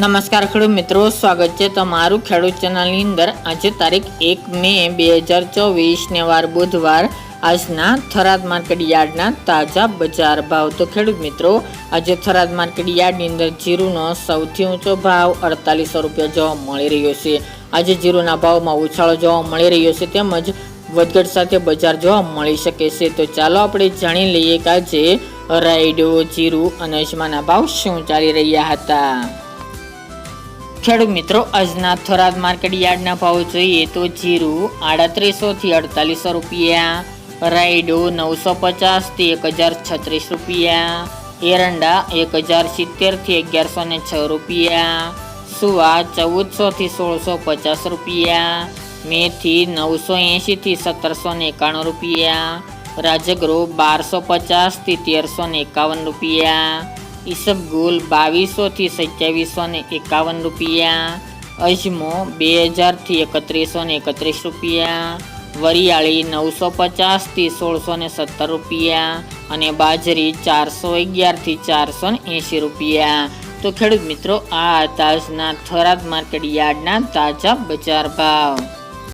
નમસ્કાર ખેડૂત મિત્રો, સ્વાગત છે તમારું ખેડૂત ચેનલની અંદર. આજે તારીખ એક મે બે હજાર ચોવીસને વાર બુધવાર આજના થરાદ માર્કેટ યાર્ડના તાજા બજાર ભાવ. તો ખેડૂત મિત્રો, આજે થરાદ માર્કેટ યાર્ડની અંદર જીરુનો સૌથી ઊંચો ભાવ અડતાલીસો રૂપિયા જોવા મળી રહ્યો છે. આજે જીરુના ભાવમાં ઉછાળો જોવા મળી રહ્યો છે તેમજ વધઘટ સાથે બજાર જોવા મળી શકે છે. તો ચાલો આપણે જાણી લઈએ કે આજે રાયડો, જીરું અને અજમાના ભાવ શું ચાલી રહ્યા હતા. ખેડૂત મિત્રો, આજના થરાદ માર્કેટ યાર્ડના ભાવ જોઈએ તો જીરું આડત્રીસોથી અડતાલીસો રૂપિયા, રાયડો નવસો પચાસથી એક હજાર છત્રીસ રૂપિયા, એરંડા એક હજાર સિત્તેરથી અગિયારસો ને છ રૂપિયા, સુવા ચૌદસોથી સોળસો પચાસ રૂપિયા, મેથી નવસો એંશીથી સત્તરસો ને એકાણું રૂપિયા રાજગરો બારસો પચાસથી તેરસો ને એકાવન રૂપિયા ઈસબગુલ બાવીસોથી સત્યાવીસો ને એકાવન રૂપિયા. અજમો બે હજારથી એકત્રીસો ને એકત્રીસ રૂપિયા. વરિયાળી નવસો પચાસથી સોળસો ને સત્તર રૂપિયા. અને બાજરી ચારસો અગિયારથી ચારસો ને એંશી રૂપિયા. તો ખેડૂત મિત્રો, આ તાજના થરાદ માર્કેટ યાર્ડના તાજા બજાર ભાવ.